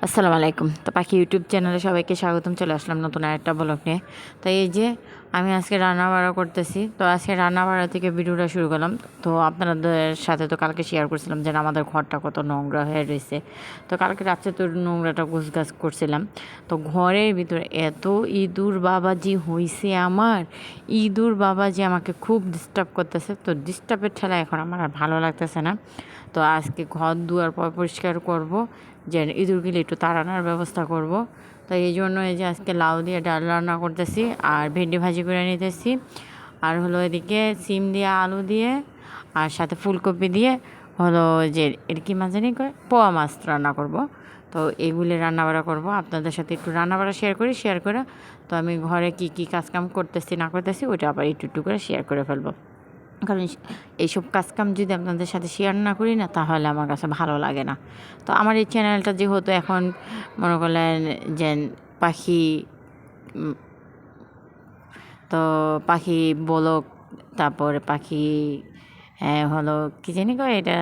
আসসালামু আলাইকুম। তো পাখি ইউটিউব চ্যানেলে সবাইকে স্বাগতম। চলে আসলাম নতুন আরেকটা ব্লগ নিয়ে। তাই এই যে আমি আজকে রান্না বাড়া করতেছি। তো আজকে রান্না বাড়া থেকে ভিডিওটা শুরু করলাম। তো আপনাদের সাথে তো কালকে শেয়ার করছিলাম যে আমাদের ঘরটা কত নোংরা হয়ে রয়েছে। তো কালকে রাত্রে তো নোংরাটা গাছ করছিলাম। তো ঘরের ভিতরে এত ইঁদুর বাবাজি হইছে আমার। ইঁদুর বাবাজি আমাকে খুব ডিস্টার্ব করতেছে। তো ডিস্টার্বের ঠেলা এখন আমার আর ভালো লাগতেছে না। তো আজকে ঘর দুয়ার পর পরিষ্কার করব। যে ইঁদুরগুলি একটু তাড়ানোর ব্যবস্থা করব। তো এই জন্য এই যে আজকে লাউ দিয়ে ডাল রান্না করতেছি আর ভেন্ডি ভাজি করে নিতেছি। আর হলো এদিকে সিম দিয়ে আলু দিয়ে আর সাথে ফুলকপি দিয়ে হলো যে এর কি মাছ জানি কয়? পোয়া মাছ রান্না করব। তো এগুলি রান্নাবাড়া করব। আপনাদের সাথে একটু রান্নাবাড়া শেয়ার করি শেয়ার করে। তো আমি ঘরে কি কি কাজকাম করতেছি, না করতেছি, ওইটা আবার একটু একটু করে শেয়ার করে ফেলব। কারণ এইসব কাজকাম যদি আপনাদের সাথে শেয়ার না করি না, তাহলে আমার কাছে ভালো লাগে না। তো আমার এই চ্যানেলটা যেহেতু এখন মনে করলেন যে পাখি তো পাখি বলক, তারপরে পাখি হলো কী জানি কয় এটা,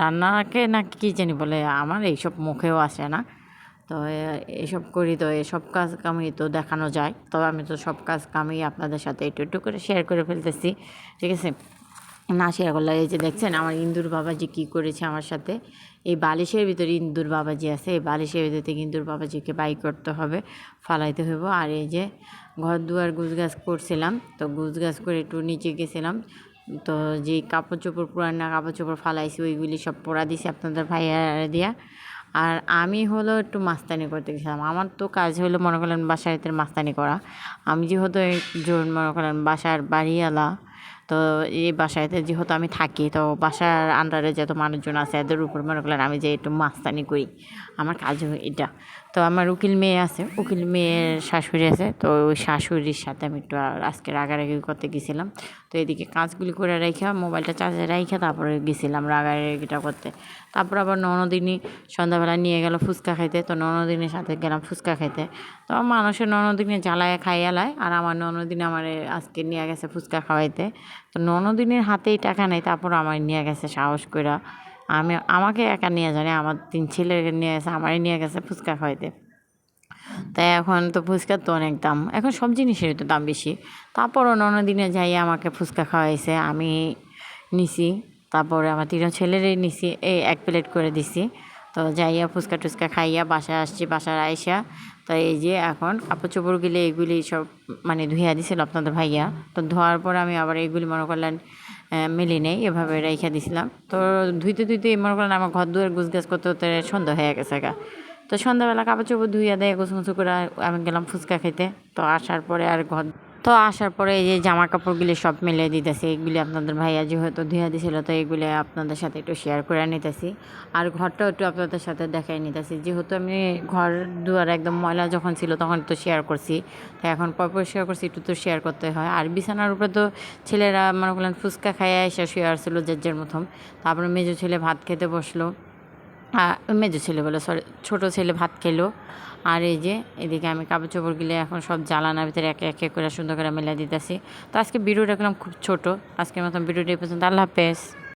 রান্নাকে না কী জানি বলে, আমার এইসব মুখেও আসে না। তো এসব করি তো, এসব কাজ কামই তো দেখানো যায়। তো আমি তো সব কাজ কামই আপনাদের সাথে একটু একটু করে শেয়ার করে ফেলতেছি, ঠিক আছে? না শেয়ার করলে, এই যে দেখছেন আমার ইন্দুর বাবাজি কী করেছে আমার সাথে? এই বালিশের ভিতরে ইন্দুর বাবাজি আছে, এই বালিশের ভিতরে থেকে ইন্দুর বাবাজিকে বাই করতে হবে, ফালাইতে হইব। আর এই যে ঘর দুয়ার গুছ গাছ করছিলাম, তো গুছ গাছ করে একটু নিচে গেছিলাম। তো যে কাপড় চোপড় পুরানা কাপড় চোপড় ফালাইছি, ওইগুলি সব পরা দিছি আপনাদের ভাইয়া দিয়া। আর আমি হলো একটু মাস্তানি করতে গেছিলাম। আমার তো কাজ হলো মনে করলেন বাসায়তের মাস্তানি করা। আমি যেহেতু একজন মনে করেন বাসার বাড়িওয়ালা, তো এই বাসায়তে যেহেতু আমি থাকি, তো বাসার আন্ডারে যত মানুষজন আছে, এদের উপর মনে করেন আমি যে একটু মাস্তানি করি। আমার কাজ এটা। তো আমার উকিল মেয়ে আছে, উকিল মেয়ের শাশুড়ি আছে, তো ওই শাশুড়ির সাথে আমি একটু আজকে রাগারাগি করতে গেছিলাম। তো এদিকে কাজগুলি করে রাইখা, মোবাইলটা চার্জে রাইখা, তারপরে গেছিলাম রাগারাগিটা করতে। তারপর আবার ননদিনী সন্ধ্যাবেলা নিয়ে গেল ফুচকা খাইতে, তো ননদিনীর সাথে গেলাম ফুচকা খাইতে। তো মানুষের ননদিনে জ্বালায়, খাইয়া আর আমার ননদিন আমার আজকে নিয়ে গেছে ফুচকা খাওয়াইতে। তো ননদিনের হাতেই টাকা নেই, তারপর আমার নিয়ে গেছে সাহস করে আমি, আমাকে একা নিয়ে জানি আমার তিন ছেলেকে নিয়ে গেছে, আমারই নিয়ে গেছে ফুচকা খাওয়াইতে। তাই এখন তো ফুচকার তো অনেক দাম, এখন সব জিনিসেরই তো দাম বেশি। তারপর অন্য দিনে যাই, আমাকে ফুচকা খাওয়াইছে, আমি নিছি। তারপরে আমার তিন ছেলেরই নিছি, এই এক প্লেট করে দিছি। তো যাইয়া ফুচকা টুচকা খাইয়া বাসায় আসছি, বাসার আইসা, তো এই যে এখন কাপড় চোপড়গুলি এগুলি সব মানে ধুইয়া দিছিল আপনাদের ভাইয়া। তো ধোয়ার পর আমি আবার এগুলি মনে করলেন মেলি নেই, এভাবে রেখে দিছিলাম। তো ধুইতে ধুইতে মনে করেন আমার ঘর দুয়ার গুছ করতে করতে সন্ধ্যা হয়ে গেছে গা। তো সন্ধ্যাবেলা কাপড় চোপড় ধুইয়া দেয় গুছ মুছু করে আমি গেলাম ফুচকা খেতে। তো আসার পরে আর ঘর তো আসার পরে এই যে জামা কাপড়গুলি সব মিলে দিতেছি, এগুলি আপনাদের ভাইয়া যেহেতু ধুইয়া দিছিল, তো এগুলি আপনাদের সাথে একটু শেয়ার করে নিতেছি। আর ঘরটাও একটু আপনাদের সাথে দেখাই নিতেছি। যেহেতু আমি ঘর দুয়ার একদম ময়লা যখন ছিল তখন তো শেয়ার করছি। তো এখন পর শেয়ার করছি, একটু তো শেয়ার করতে হয়। আর বিছানার উপরে তো ছেলেরা মনে করলেন ফুচকা খাইয়া এসে শুয়ে আসছিল যে যার মতন তারপরে মেজো ছেলে ভাত খেতে বসল। মেজো ছেলে বলে সরি ছোটো ছেলে ভাত খেলো। আর এই যে, এদিকে আমি কাপড় চোপড় গিলে এখন সব জ্বালানার ভিতরে একে একে করে সুন্দর করে মেলা দিতেছি। তো আজকে ভিডিও রাখলাম খুব ছোটো। আজকের মতন ভিডিওটি পর্যন্ত। আল্লাহ হাফেজ।